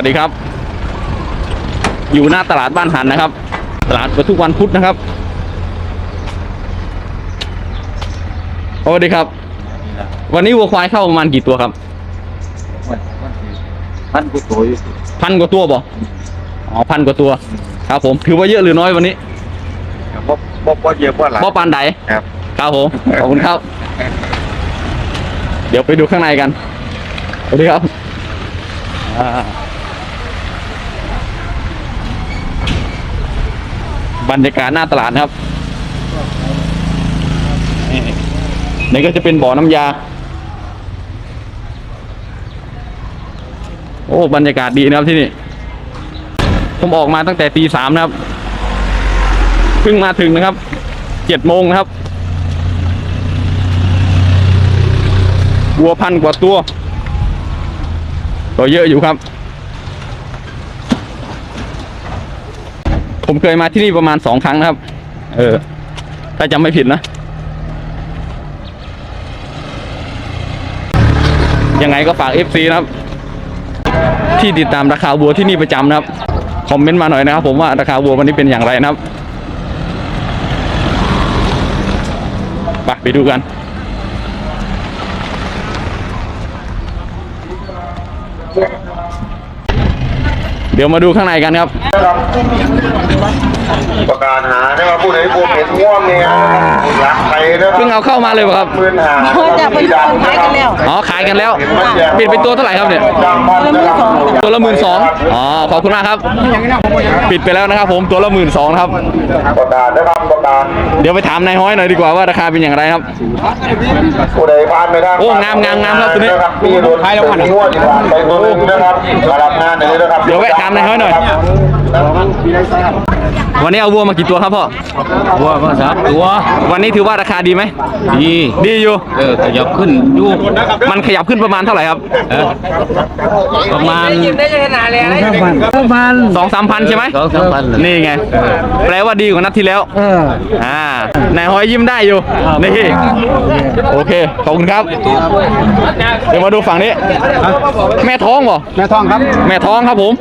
วัสดีครับ อยู่หน้าตลาดบ้านหันนะครับ ตลาดเปิดทุกวันพุธนะครับสวัสดีครับ วันนี้วัวควายเข้าประมาณกี่ตัวครับท่านผู้โตอยู่พันกว่าตัวบ่อ๋อพันกว่าตัว ครับผมถือว่าเยอะหรือน้อยวันนี้บ่บ่บ่เยอะบ่หลายบ่ปานใดครับครับผมขอบคุณครับ เดี๋ยวไปดูข้างในกันสวัสดีครับ อ่า บรรยากาศหน้าตลาดนะครับนี่ก็จะเป็นบ่อน้ำยา โอ้บรรยากาศดีนะครับที่นี่ ผมออกมาตั้งแต่ตีสามนะครับ เพิ่งมาถึงนะครับ เจ็ดโมงนะครับ วัวพันกว่าตัว ตัวเยอะอยู่ครับ ผมเคยมาที่นี่ประมาณสองครั้งนะครับ เออ ถ้าจำไม่ผิดนะ ยังไงก็ฝาก FC นะครับ ที่ติดตามราคาวัวที่นี่ประจำนะครับ คอมเมนต์มาหน่อยนะครับ ผมว่าราคาวัววันนี้เป็นอย่างไรนะครับ ไปไปดูกัน เดี๋ยวมาดูข้างในกันครับประกาศหานะครับผู้ใดพบเห็นง่วงเนี่ยรักไปนะครับเพิ่งเอาเข้ามาเลยเหรอครับหมื่นหาเพิ่งจะเป็นคนขายกันแล้วอ๋อขายกันแล้วปิดเป็นตัวเท่าไหร่ครับเนี่ยจ้างมันนะครับตัวละหมื่นสองอ๋อขอบคุณมากครับ ปิดไปแล้วนะครับ ผมตัวละหมื่นสองครับประกาศนะครับประกาศเดี๋ยวไปถามนายห้อยหน่อยดีกว่าว่าราคาเป็นอย่างไรครับผู้ใดผ่านไปทางโอ้งามงามงามครับตัวนี้ะมีรถมีง่วงที่ผ่านไปตัวหนึงนะครับมารับงานหน่อยนะครับเดี๋ยวแวะถามนายห้อยหน่อย วันนี้เอาวัวมากี่ตัวครับพ่อ วัวก็สามตัว วันนี้ถือว่าราคาดีไหม ดี ดีอยู่ เออขยับขึ้นอยู่มันขยับขึ้นประมาณเท่าไหร่ครับเออประมาณประมาณสองสามพันใช่ไหมสองสามพันนี่ไง แปลว่าดีกว่านัดที่แล้วเอออ่านายห้อยยิ้มได้อยู่ นี่ โอเค ขอบคุณครับ เดี๋ยวมาดูฝั่งนี้ แม่ท้องบ่แม่ทองครับ แม่ท้องครับผม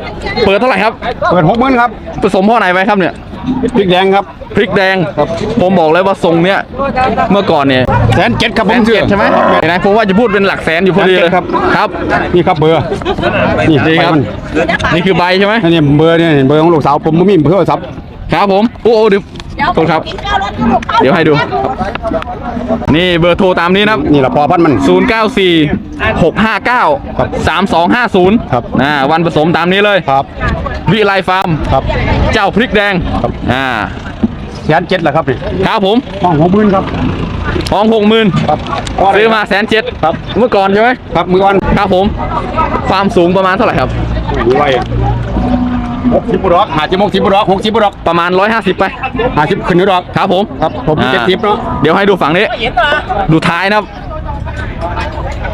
เปิดเท่าไหร่ครับ เปิดหกหมื่นครับ ผสมพ่อไหนไว้ครับเนี่ย พริกแดงครับ พริกแดงผมบอกเลยว่าทรงเนี้ยเมื่อก่อนเนี่ยแสนเจ็ดครับแสผมนเชื่เจ็อดใช่ไหมเห็นไหมผมว่าจะพูดเป็นหลักแสนอยู่พอดีเลยแสนเจ็ดครับ ครับนี่ครับเบอร์นี่นี่ครับไปมันนี่คือใบใช่ไหม อันนี้เบอร์เนี่ยเบอร์ของลูกสาวผมไม่มีเบอร์โทรศัพท์ ครับผม โอ้โหเดี๋ยว โทษครับ เดี๋ยวให้ดู นี่เบอร์โทรตามนี้นะครับ นี่แหละพอพันมัน 094 659 3250ครับ อ่าวันผสมตามนี้เลย ครับ วิไลฟาร์ม ครับเจ้าพริกแดงอ่าแสนเจ็ดแหละครับนี่ครับผมห้องหกหมื่นครับ ทองหกหมื่นครับซื้อมาแสนเจ็ดครับ เมื่อก่อนใช่ไหมครับมือก่อนครับผม ความสูงประมาณเท่าไหร่ครับดูไว้ หกสิบบุรอกหาจิบหกสิบบุรอกหกสิบบุรอกประมาณ 150 ไป หาสิบขึ้นอยู่ดอกครับผมครับผมอ่าเจ็ดสิบเนาะเดี๋ยวให้ดูฝั่งนี้ ดูท้ายนะครับ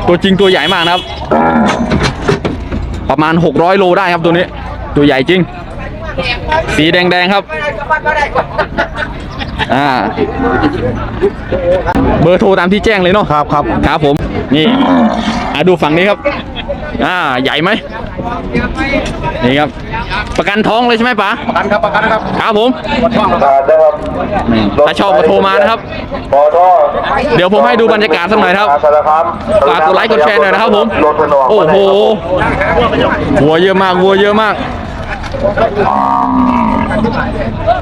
ตัวจริงตัวใหญ่มากนะครับ ประมาณ 600 โลได้ครับตัวนี้ ตัวใหญ่จริง สีแดงๆครับ อ่า เบอร์โทรตามที่แจ้งเลยเนาะ ครับครับครับผม นี่อะดูฝั่งนี้ครับ อ่า ใหญ่ไหม นี่ครับ ประกันท้องเลยใช่ไหมป๋าประกันครับประกันครับครับผมประกาศนะครับถ้าชอบก็โทรมานะครับปอทเดี๋ยวผมให้ดูบรรยากาศสักหน่อยครับสารคามฝากกดไลค์กดแชร์หน่อยนะครับผมรถถนนโอ้โหวัวเยอะมากวัวเยอะมาก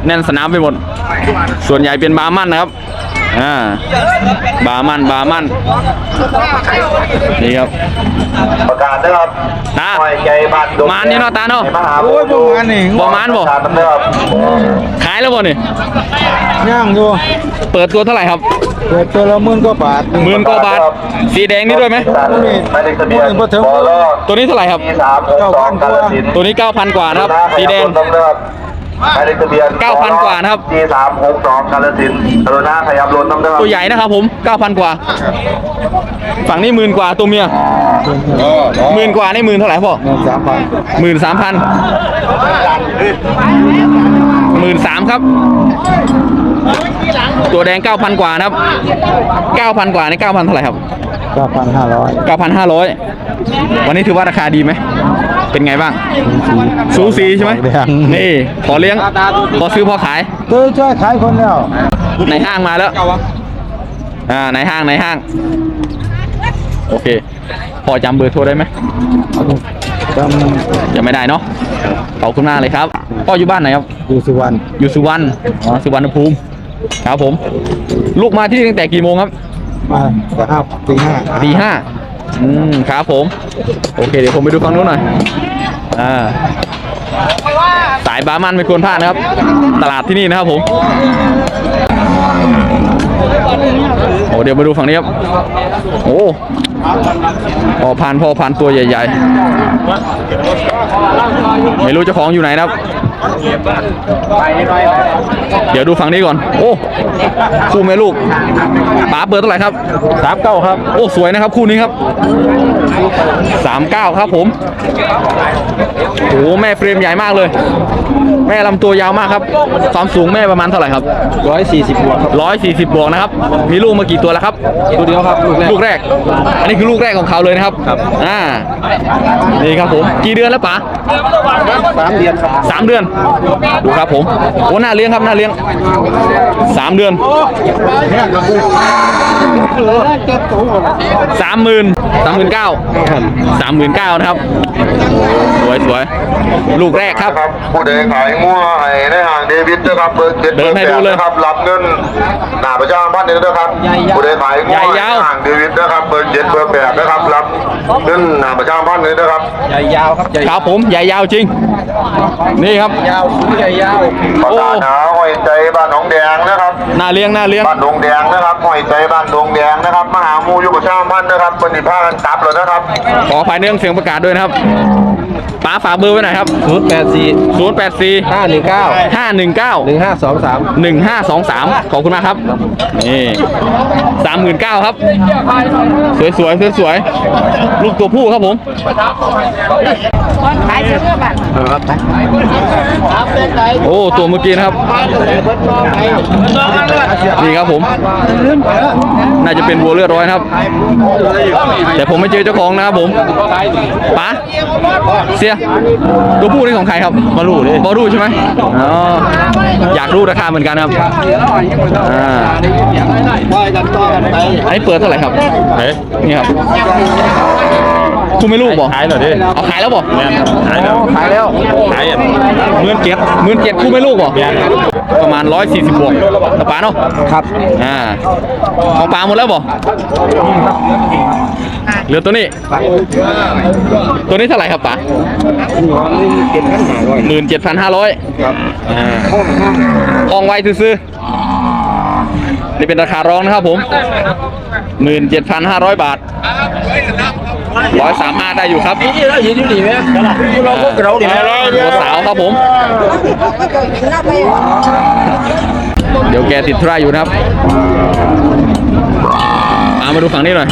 แน่นสนามไปหมด ส่วนใหญ่เป็นบาร์มันนะครับ อ่าบาร์มันบาร์มันนี่ครับประกาศนะครับตาหอยใจบัตรดงมานนี่เนาะตาเนาะมหาโอ้ยประมาณนี้บ่มานบ่ประกาศนะครับขายแล้วบ่นี่ย่างอยู่เปิดตัวเท่าไหร่ครับเปิดตัวละหมื่นกว่าบาทหมื่นกว่าบาทสีแดงนี่ด้วยไหมไม่ได้ทะเบียนบ่ถึงบอลตัวนี้เท่าไหร่ครับที่สามหกสองกาลสินธุ์ตัวนี้9,000กว่านะครับสีแดง ไม่ได้ทะเบียน9,000กว่านะครับที่สามหกสองกาลสินธุ์กรุณาขยับรถน้ำเด้อตัวใหญ่นะครับผม9,000กว่า ฝั่งนี้หมื่นกว่าตัวเมียหมื่นกว่านี่หมื่นเท่าไหร่พ่อสามพันหมื่นสามพันหมื่นสามครับ ตัวแดง 9,000 กว่านะครับ 9,000 กว่านี่9,000 เท่าไหร่ครับเก้าพันห้าร้อย9,500 วันนี้ถือว่าราคาดีไหม เป็นไงบ้าง สูสีใช่ไหมนี่พอเลี้ยงพอซื้อพอขายเออช่วยขายคนแล้วในห้างมาแล้ว อ่าในห้างในห้าง โอเค พอจำเบอร์โทรได้ไหมจยังไม่ได้เนาะขอบคุณมากเลยครับพ่ออยู่บ้านไหนครับำอยู่สุวรรณ อยู่สุวรรณอ๋อสุวรรณภูมิ ครับผม ลูกมาที่นี่ตั้งแต่กี่โมงครับ มาจะห้าตีห้าตีห้า อืมครับผม โอเค เดี๋ยวผมไปดูฝั่งนู้นหน่อย อ่า สายบามันไม่ควรพลาดนะครับ ตลาดที่นี่นะครับผม โอ้เดี๋ยวมาดูฝั่งนี้ครับ โอ้ พอพันพอพันตัวใหญ่ ๆ ไม่รู้เจ้าของอยู่ไหนนะครับ เดี๋ยวดูฝั่งนี้ก่อน โอ้คู่แม่ลูกป๋าเปิดเท่าไหร่ครับสามเก้าครับ โอ้ สวยนะครับคู่นี้ครับ สามเก้าครับผมโอ้แม่เฟรมใหญ่มากเลย แม่ลำตัวยาวมากครับ ความสูงแม่ประมาณเท่าไหร่ครับร้อยสี่สิบบวกครับร้อยสี่สิบบวกนะครับ มีลูกมากี่ตัวแล้วครับ ตัวเดียวครับ ลูกแรก ลูกแรก อันนี้คือลูกแรกของเขาเลยนะครับ ครับ อ่า นี่ครับผม กี่เดือนแล้วป๋าสามเดือนครับสามเดือน ดูครับผม โอ้น่าเลี้ยงครับน่าเลี้ยงสามเดือนสามหมื่นสามหมื่นเก้าสามหมื่นเก้านะครับ สวยสวยลูกแรกครับครับผู้ใดขายงัวให้ในห้างเดวิดนะครับเบอร์เจ็ดเดินให้ดูเลยนะครับรับเงินหน้าประชาสัมพันธ์นี่นะครับผู้ใดขายงัวใหญ่ให้ยาวในห้างเดวิดนะครับเบอร์เจ็ดเบอร์แปดนะครับรับเงินหน้าประชาสัมพันธ์นี่นะครับใหญ่ยาวครับใหญ่ครับผมใหญ่ยาวจริง นี่ครับยาวใหญ่ยาวประกาศหาหอยใจบ้านหนองแดงนะครับน่าเลี้ยงน่าเลี้ยงบ้านดงแดงนะครับหอยใจบ้านดงแดงนะครับมหาหมูอยุประชาสัมพันธ์นะครับเป็นผ้ากันตับเลยนะครับขอภายเนื่องเสียงประกาศด้วยนะครับป๋าฝากเบอร์ไว้หน่อยครับ ศูนย์แปดสี่0 8 4 ห้าหนึ่งเก้า5 1 9หนึ่งห้าสองสาม 1 5 2 3 ขอบคุณมากครับ นี่สามหมื่นเก้าครับ สวยสวยสวยสวยๆลูกตัวผู้ครับผม ขายเสื้อบ้านโอ้ตัวเมื่อกี้นะครับ นี่ครับผม น่าจะเป็นวัวเลือดร้อยนะครับ แต่ผมไม่เจอเจ้าของนะครับผมป๋าเสียตัวผู้นี่ของใครครับบอรูบอรูใช่ไหมอ๋ออยากรู้ราคาเหมือนกันครับอ่าอันนี้เปิดเท่าไหร่ครับนี่ครับคุณไม่รู้บอกขายเหรอดิเอาขายแล้วบอกขายแล้วขายแล้วขายหมื่นเจ็ดหมื่นเจ็ดคุณไม่รู้บอกประมาณร้อยสี่สิบบวกกระป๋าเนาะครับอ่าของปลาหมดแล้วบอกเหลือตัวนี้ ตัวนี้เท่าไหร่ครับป๋าเจ็ดพันห้าร้อยหมื่นเจ็ดพันห้าร้อยครับอ่าทองไวซื้อๆนี่เป็นราคาร้องนะครับผมหมื่นเจ็ดพันห้าร้อยบาท ร้อยสามห้าได้อยู่ครับนี่เราอยู่ที่นี่ไหมเราพวกเราเนี่ยตัวสาวครับผม เดี๋ยวแกติดธุระอยู่นะครับเอามาดูฝั่งนี้หน่อย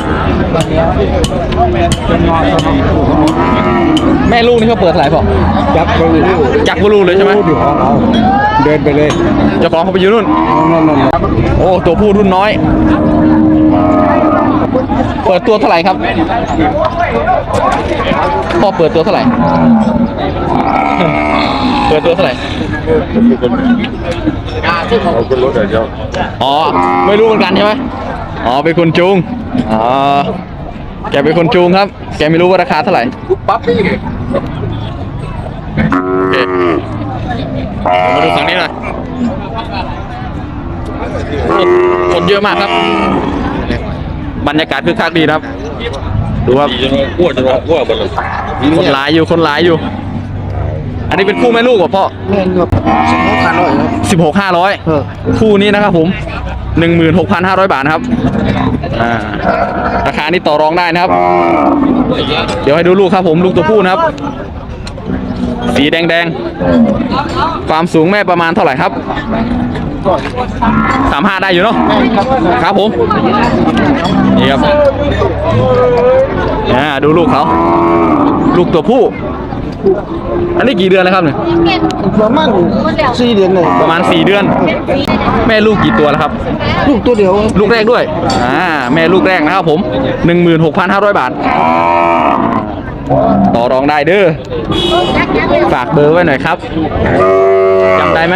แม่ลูกนี่เขาเปิดเท่าไหร่พ่อจับเราอยู่ที่จักรบลูเลยใช่ไหมดูของเราเดินไปเลยเจ้าของเขาไปอยู่นู่นนั่นนั่นโอ้ ตัวผู้รุ่นน้อย เปิดตัวเท่าไหร่ครับพ่อเปิดตัวเท่าไหร่ เปิดตัวเท่าไหร่เอ๋อ ไม่รู้เหมือนกันใช่ไหมอ๋อ เป็นคนจูง อ๋อ แกเป็นคนจูงครับ แกไม่รู้ว่าราคาเท่าไหร่ปั๊บนี่โอเคมาดูฝั่งนี้หน่อยคนเยอะมากครับ บรรยากาศคึกคักดีนะครับ ดูครับอ้วนจะอ้วนหมดเลยคนหลายอยู่คนหลายอยู่ อันนี้เป็นคู่แม่ลูกเหรอพ่อเงินกับสมมติพันร้อยครับสิบหกห้าร้อยเออคู่นี้นะครับผมหนึ่งหมื่นหกพันห้าร้อยบาทนะครับอ่าราคานี้ต่อรองได้นะครับ เดี๋ยวให้ดูลูกครับผมลูกตัวผู้นะครับ สีแดงแดงๆความสูงแม่ประมาณเท่าไหร่ครับ สามห้าได้อยู่เนาะครับผมนี่ครับอ่าดูลูกเขาลูกตัวผู้ อันนี้กี่เดือนแล้วครับเนี่ยประมาณสี่เดือนเลยประมาณ4เดือน แม่ลูกกี่ตัวแล้วครับ ลูกตัวเดียว ลูกแรกด้วยอ่าแม่ลูกแรกนะครับผม16,500บาทต่อรองได้เด้อ ฝากเบอร์ไว้หน่อยครับ จำได้ไหม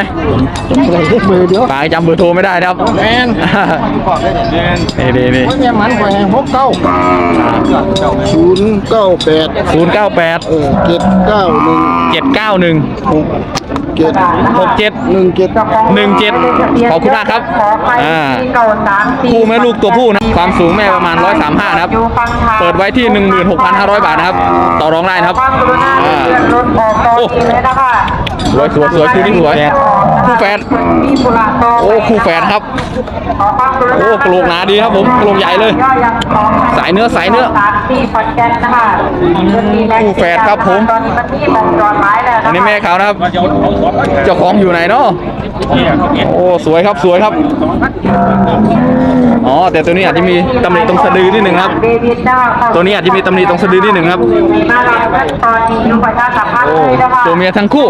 อะไรเบอร์เดียวปากจำเบอร์โทรไม่ได้นะครับแมนนี่นี่นี่ไม่แม่มันไปหกเก้าศูนย์เก้าแปดศูนย์เก้าแปดเออเจ็ดเก้าหนึ่งเจ็ดเก้าหนึ่งหกเจ็ดหกเจ็ดหนึ่งเจ็ดหนึ่งเจ็ดขอบคุณมากครับอ่าคู่แม่ลูกตัวผู้นะความสูงแม่ประมาณร้อยสามห้านะครับ เปิดไว้ที่หนึ่งหมื่นหกพันห้าร้อยบาทนะครับ ต่อรองได้นะครับอ่าโอ้ สวยสวยสวยคู่นี้สวยคู่แฝดโอ้คู่แฝดครับ โอ้กระโหลกหนาดีครับผมกระโหลกใหญ่เลย สายเนื้อสายเนื้อคู่แฝดครับผมตอนนี้มันที่มองจอดไม้แล้วอันนี้แม่เขานะครับเจ้าของอยู่ไหนเนาะโอ้สวยครับสวยครับอ๋อแต่ตัวนี้อาจจะมีตำหนิตรงสะดือนิดหนึ่งครับ ตัวนี้อาจจะมีตำหนิตรงสะดือนิดหนึ่งครับมาเราตอนนี้ยุคประชาสัมพันธ์เลยนะคะตัวเมียทั้งคู่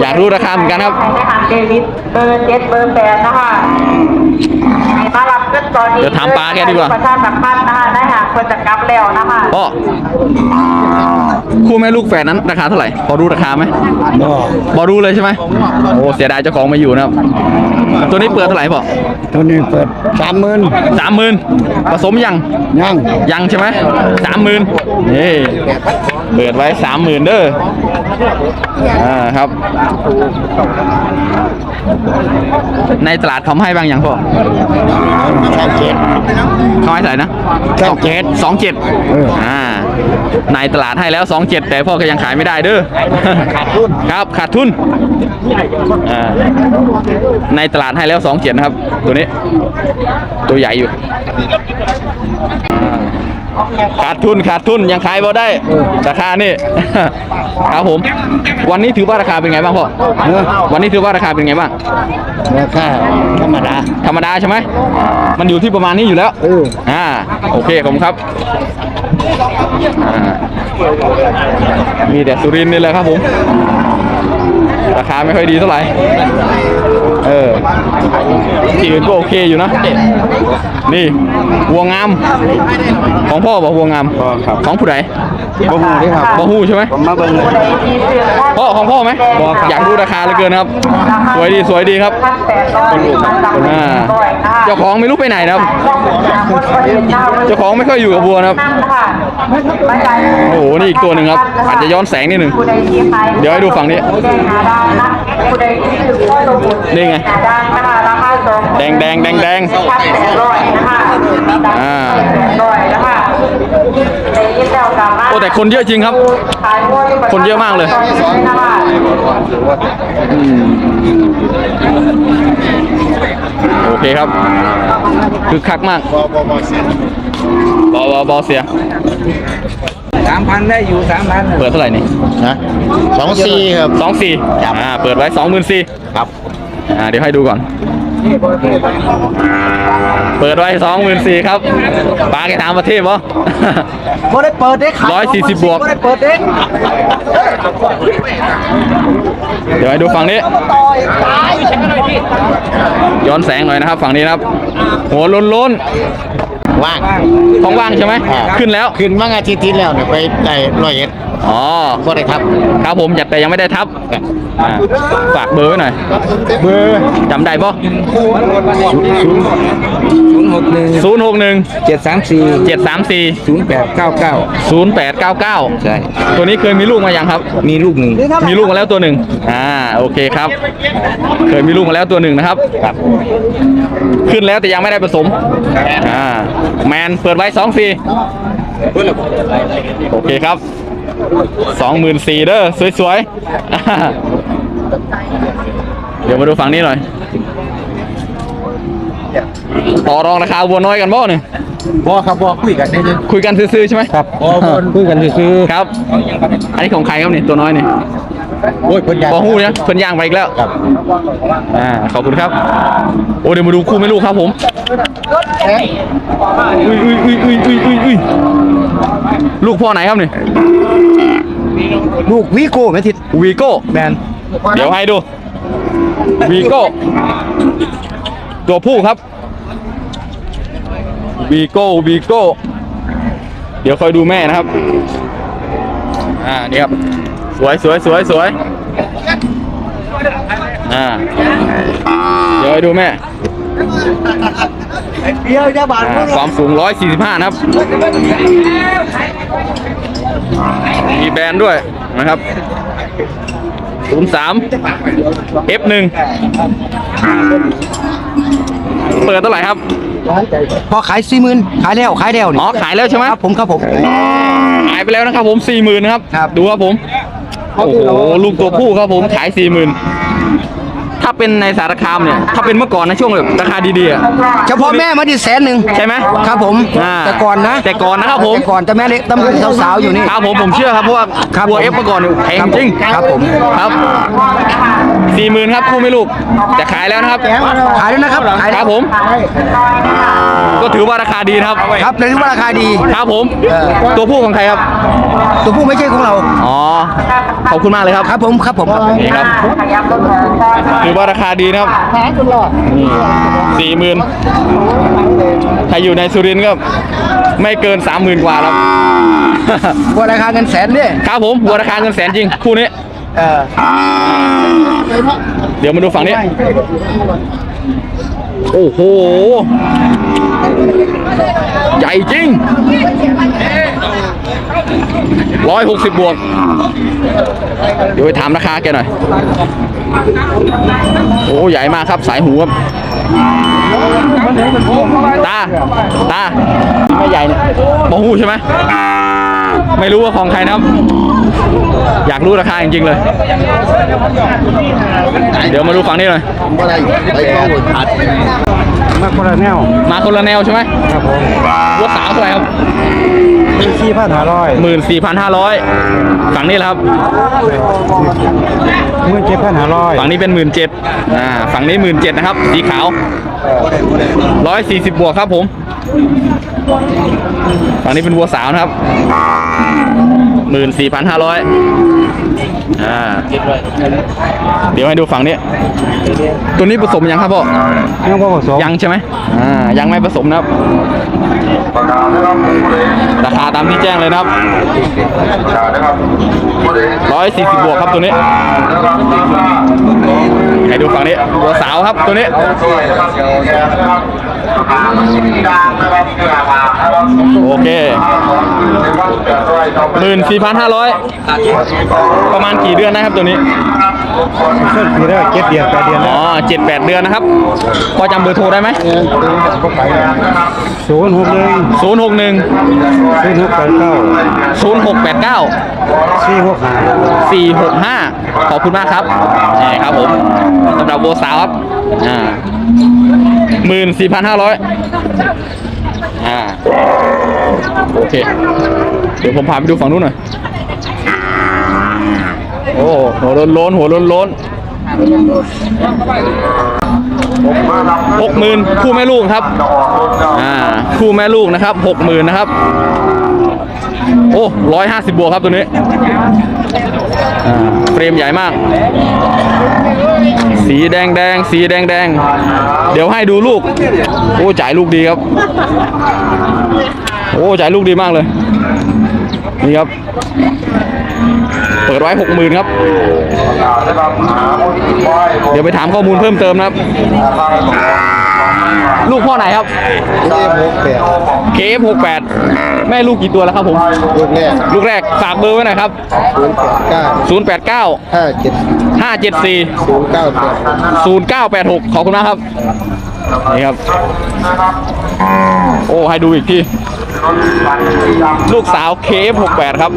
อยากรู้ราคาเหมือนกันครับใช้ในหางเดวิดเบอร์เจ็ดเบอร์แปดนะคะ มารับขึ้นตอนนี้เดี๋ยวถามป้าแกดีกว่า ประชาสัมพันธ์นะคะได้หางคนจะกลับแล้วนะคะพ่อคู่แม่ลูกแฝดนั้นราคาเท่าไหร่ พอรู้ราคาไหมบอรู้เลยใช่ไหมโอ้เสียดายเจ้าของไมาอยู่นะครับ ตัวนี้เปิดเท่าไหร่พ่อตัวนี้เปิดสามหมื่นสามหมื่นผสมยัง ยังยังใช่ไหมสามหมื่นนี่ เปิดไว้สามหมื่นเด้อ อ่าครับ ในตลาดเขาให้บางอย่างพ่อสามเจ็ดเขาให้เท่าไหร่นะสองเจ็ดสองเจ็ดเอออ่าในตลาดให้แล้วสองเจ็ดแต่พ่อก็ยังขายไม่ได้เด้อขาดทุนครับขาดทุนอ่าในตลาดให้แล้วสองเจ็ดนะครับ ตัวนี้ ตัวใหญ่อยู่อ่า ขาดทุนขาดทุนยังขายบ่ได้ราคานี่ ครับผม วันนี้ถือว่าราคาเป็นไงบ้างพ่อวันนี้ถือว่าราคาเป็นไงบ้างราคาธรรมดาธรรมดาใช่ไหมมันอยู่ที่ประมาณนี้อยู่แล้วเอออ่าโอเคผมครับอ่ามีแต่สุรินทร์นี่แหละครับผมราคาไม่ค่อยดีเท่าไหร่เออ ที่อื่นก็โอเคอยู่นะนี่วัวงาม ของพ่อบอกวัวงามของผู้ใด บ่ฮู้เด้ครับบ่ฮู้ใช่ไหมผมมาเบิ่งพ่อของพ่อไหมบอกอยากรู้ราคาเหลือเกินครับ สวยดีสวยดีครับพันแปดร้อยพันสามอ่าร้อยนะคะเจ้าของไม่รู้ไปไหนนะครับ เจ้าของไม่ค่อยอยู่กับวัวนะครับนั่งค่ะไม่ใช่โอ้โห นี่อีกตัวหนึ่งครับ อาจจะย้อนแสงนิดหนึ่งผู้ใดที่ขายเดี๋ยวให้ดูฝั่งนี้ผู้ใดหาได้นะผู้ใดที่ถือข้อลงทุนนี่ไง หาได้นะคะราคาสองแดงแดงแดงแดงพันแปดร้อยนะคะอ่าแปดร้อยนะคะในยี่สิบเก้าสามารถโอ้แต่คนเยอะจริงครับขายวัวที่คนเยอะมากเลยนะคะโอเคครับ คือคักมากบอบอบอเสียสามพันได้อยู่สามพันเปิดเท่าไหร่นี่นะสองสี่ครับสองสี่อ่าเปิดไว้สองหมื่นสี่ครับอ่าเดี๋ยวให้ดูก่อน เปิดไว้สองหมื่นสี่ครับปลาแกถามประเทศปะบ่ได้เปิดเด้ขายร้อยสี่สิบบวกบ่ได้เปิดเด้เดี๋ยวให้ดูฝั่งนี้ ย้อนแสงหน่อยนะครับ ฝั่งนี้นะครับหัวล้นว่างๆท้องว่างใช่ไหม ขึ้นแล้ว ขึ้นมาอาทิตย์ที่แล้วเนี่ยไปได้ร้อยเอ็ดอ๋อบ่ได้ครับ ครับผมแต่ยังไม่ได้ทับอ่าฝากเบอร์ไว้หน่อย เบอร์จำได้ปะศูนย์หกหนึ่งศูนย์หกหนึ่งเจ็ดสามสี่เจ็ดสามสี่ศูนย์แปดเก้าเก้าศูนย์แปดเก้าเก้าใช่ ตัวนี้เคยมีลูกมายังครับ มีลูกหนึ่งมีลูกมาแล้วตัวหนึ่งอ่าโอเคครับ เคยมีลูกมาแล้วตัวหนึ่งนะครับ ขึ้นแล้วแต่ยังไม่ได้ผสมอ่าแมนเปิดไว้สองสี่โอเคครับสองหมื่นสี่เด้อสวยๆอ่า เดี๋ยวมาดูฝั่งนี้หน่อย ต่อรองราคาวัวน้อยกันบ่เนี่ยบ่ครับบ่คุยกันได้เลยคุยกันซื่อๆใช่ไหมครับบ่บ่คุยกันซื่อครับ อันนี้ของใครครับเนี่ยตัวน้อยเนี่ยๆโอ้ยเพิ่นอยากบอฮู้เนี่ยเพิ่นย่างไปอีกแล้วครับอ่าขอบคุณครับ โอ้เดี๋ยวมาดูคู่ไม่ลูกครับผมอุ้ยอุ้ยอุ้ยอุ้ยอุ้ยอุ้ยอุ้ยลูกพ่อไหนครับเนี่ยลูกวิโก้แม่ทิศวีโก้แมน เดี๋ยวให้ดูวีโก้ตัวผู้ครับวีโก้วีโก้เดี๋ยวคอยดูแม่นะครับ อ่านี่ครับ สวยสวยสวยสวยอ่าเดี๋ยวให้ดูแม่อ่าความสูง 145 นะครับ มีแบรนด์ด้วยนะครับ 03 F1 เปิดเท่าไหร่ครับ พอขายสี่หมื่นขายแล้วขายแล้วอ๋อ ขายแล้วใช่ไหมครับผมครับผม ขายไปแล้วนะครับผมสี่หมื่นนะครับ ครับ ดูครับผม โอ้โห ลูกตัวผู้ครับผม ขายสี่หมื่น ถ้าเป็นในสารคามเนี่ย ถ้าเป็นเมื่อก่อนนะช่วงแบบราคาดีๆอะ เฉพาะแม่มาดิแสนหนึ่งใช่ไหมครับผม อ่าแต่ก่อนนะแต่ก่อนนะครับผม แต่ก่อนแต่แม่เล็กตำรวจสาวๆอยู่นี่ ครับผมผมเชื่อครับเพราะว่าครับวัวผมเอฟเมื่อก่อนเนี่ยแพงจริงครับผม ครับสี่หมื่นครับคู่ไม่ลูกจะขายแล้วนะครับ ขายแล้วนะครับขายคแล้รัวบผม ก็ถือว่าราคาดีนะครับครับเลยที่ว่าราคาดี ครับผมเออตัวผู้ของใครครับ ตัวผู้ไม่ใช่ของเรา อ๋อ ขอบคุณมากเลยครับ ครับผมครับผมนี่ครับถือว่าราคาดีนะครับสี่หมื่นใครอยู่ในสุรินทร์ก็ไม่เกินสามหมื่นกว่าแล้วว่าราคาเงินแสนเนี่ยครับผมวัวราคาเงินแสนจริงคู่นี้เออเดี๋ยวมาดูฝั่งนี้ โอ้โห ใหญ่จริง ร้อยหกสิบบวก เดี๋ยวไปถามราคาแกหน่อย โอ้ใหญ่มากครับสายหูครับ ตา ตาไม่ใหญ่เนี่ยบอหูใช่ไหม ไม่รู้ว่าของใครนะครับ อยากรู้ราคาจริงๆเลย เดี๋ยวมาดูฝั่งนี้หน่อย มาคนละแนว มาคนละแนวใช่ไหมครับผมวัวสาวเท่าไหร่ครับ เป็นสี่พันห้าร้อยหมื่นสี่พันห้าร้อยฝั่งนี้แหละครับ หมื่นเจ็ดพันห้าร้อยฝั่งนี้เป็นหมื่นเจ็ดอ่าฝั่งนี้หมื่นเจ็ดนะครับ สีขาวร้อยสี่สิบบวกครับผม ฝั่งนี้เป็นวัวสาวนะครับหมื่นสี่พันห้าร้อยอ่า เดี๋ยวให้ดูฝั่งนี้ ตัวนี้ผสมยังครับพ่อยังพอผสมยังใช่ไหมอ่า ยังไม่ผสมนะครับป ราคาตามที่แจ้งเลยนะครับร้อยสี่สิบบวกครับตัวนี้ให้ดูฝั่งนี้วัวสาวครับตัวนี้โอเคหมื่นสี่พันห้าร้อยประมาณกี่เดือนนะครับตัวนี้ เพิ่มปีได้เจ็ดเดือนแปดเดือนอ๋อเจ็ดแปดเดือนนะครับพอจำเบอร์โทรได้ไหมศูนย์หกหนึ่งศูนย์หกหนึ่งศูนย์หกแปดเก้าศูนย์หกแปดเก้าสี่หกห้าสี่หกห้าขอบคุณมากครับนี่ครับผมสำหรับวัวสาวครับอ่าหมื่นสี่พันห้าร้อยอ่าโอเค เดี๋ยวผมพาไปดูฝั่งนู้นหน่อย โอ้หัวล้นล้นหัวล้นล้นหกหมื่นคู่แม่ลูกครับอ่าคู่แม่ลูกนะครับหกหมื่นนะครับ โอ้ร้อยห้าสิบบวกครับตัวนี้อ่าเฟรมใหญ่มาก สีแดงแดงสีแดงแดงเดี๋ยวให้ดูลูก โอ้จ่ายลูกดีครับ โอ้จ่ายลูกดีมากเลย นี่ครับ เปิดไว้หกหมื่นครับนะครับหาผู้ที่ช่วยเดี๋ยวไปถามข้อมูลเพิ่มเติมนะครับ ลูกพ่อไหนครับ KF68 แม่ลูกกี่ตัวแล้วครับผม ลูกแรกลูกแรกฝากเบอร์ไว้หน่อยครับ ศูนย์แปดเก้า089 ห้าเจ็ด574 ศูนย์เก้าแปด 0986 ขอบคุณมากครับ นี่ครับ โอ้ ให้ดูอีกที ลูกสาว KF68 ครับ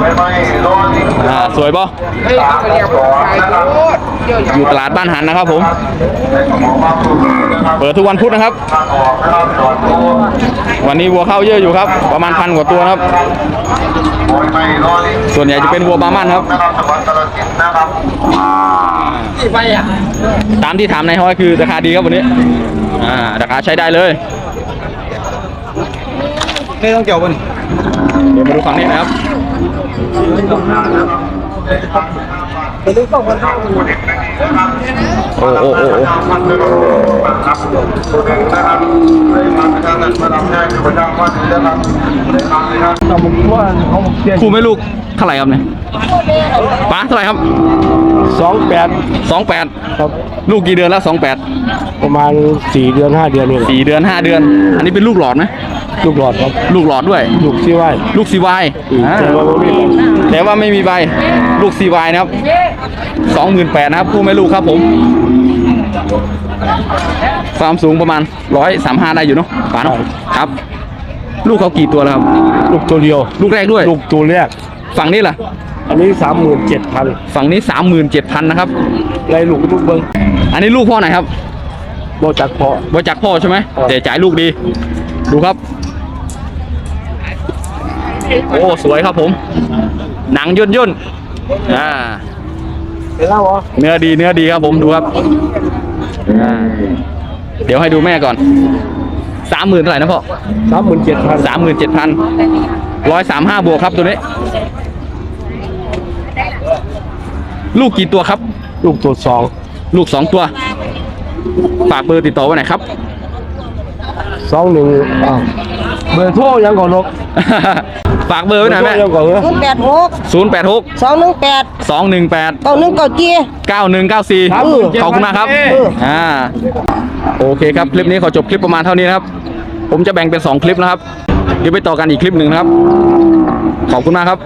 ไม่ไม่รอนี่อ่าสวยปะตามก่อนนะครับอยู่ตลาดบ้านหันนะครับผมในสมองบางส่วนนะครับเปิดทุกวันพุธนะครับทางออกนะครับจอดตัววันนี้วัวเข้าเยอะอยู่ครับ ประมาณพันกว่าตัวนะครับไม่ไม่รอนี่ส่วนใหญ่จะเป็นวัวบาร์มันครับนะครับจังหวัดกาฬสินธุ์นะครับตามที่ถามในห้อยคือราคาดีครับวันนี้อ่าราคาใช้ได้เลย ไม่ต้องเกี่ยวกันเดี๋ยวมาดูฝั่งนี้นะครับโอ้โอ้โอ้โอ้นะครับผู้หญิงนะครับได้มาทางนั้นมาทำงานอยู่ประจำวันนี้นะครับในทางนี้ครับคู่แม่ลูกเท่าไหร่ครับเนี่ยป๋าเท่าไหร่ครับสองแปดสองแปดครับลูกกี่เดือนแล้วสองแปดประมาณสี่เดือนห้าเดือนนี่แหละสี่เดือนห้าเดือน อันนี้เป็นลูกหลอดไหม ลูกหลอดครับ ลูกหลอดด้วย ลูกที่ไหวลูกซีวายแต่ว่าไม่มีแต่ว่าไม่มีใบ ลูกซีวายนะครับสองหมื่นแปดนะครับคู่แม่ลูกครับผม ความสูงประมาณร้อยสามห้าได้อยู่เนาะป๋าเนาะครับ ลูกเขากี่ตัวแล้วครับ ลูกตัวเดียว ลูกแรกด้วย ลูกตัวแรก ฝั่งนี้ล่ะ อันนี้สามหมื่นเจ็ดพันฝั่งนี้สามหมื่นเจ็ดพันนะครับไรลูกลูกเบิ้งอันนี้ลูกพ่อไหนครับโบจักพอบริจากพ่อใช่ไหมครับแต่จ่ายลูกดี ดูครับ โอ้สวยครับผม หนังย่นย่นๆอ่าเห็นแล้วเหรอเนื้อดีเนื้อดีครับผมดูครับอ่าเดี๋ยวให้ดูแม่ก่อนสามหมื่นเท่าไหร่นะพ่อสามหมื่นเจ็ดพันสามหมื่นเจ็ดพันร้อยสามห้าบวกครับตัวนี้ ลูกกี่ตัวครับ ลูกตัวสองลูกสองตัว ฝากเบอร์ติดต่อไว้หน่อยครับสองหนึ่งอ้าวเบอร์โทรยังก่อนนก ฝากเบอร์ไว้หน่อยแม่เบร์โทรยังก่อนเหรอศูนย์แปดหกศูนย์แปดหกสองหนึ่งแปดสองหนึ่งแปดเก้าหนึ่งเก้าจีเก้าหนึ่งเก้าสี่ครับขอบคุณมากครับเอออ่าโอเคครับคลิปนี้ขอจบคลิปประมาณเท่านี้นะครับ ผมจะแบ่งเป็น2คลิปนะครับเดี๋ยวไปต่อกันอีกคลิปหนึ่งนะครับ ขอบคุณมากครับ